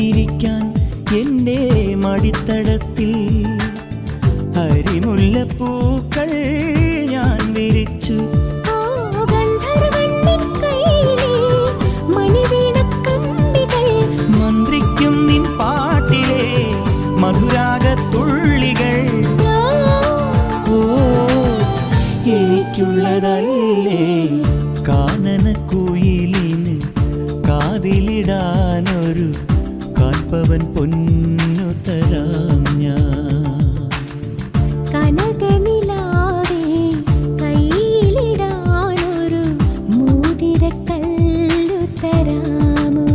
കാത്തിരിക്കാൻ എന്നെ മടിത്തടത്തിൽ അരിമുല്ലപ്പൂക്കൾ ഞാൻ വിരിച്ചു. മന്ത്രിക്കും നിൻ പാട്ടിലെ മധുരാഗത്തുള്ളികൾ. ഓ എനിക്കുള്ളതല്ലേ കാനന കുയിലിന് കാതിലിടാനൊരു തരുപവൻ പൊന്നു തരാം ഞാൻ കനകനിലാവേ കയ്യിലിടാനൊരു മൂതിരക്കല്ലു തരാമോ?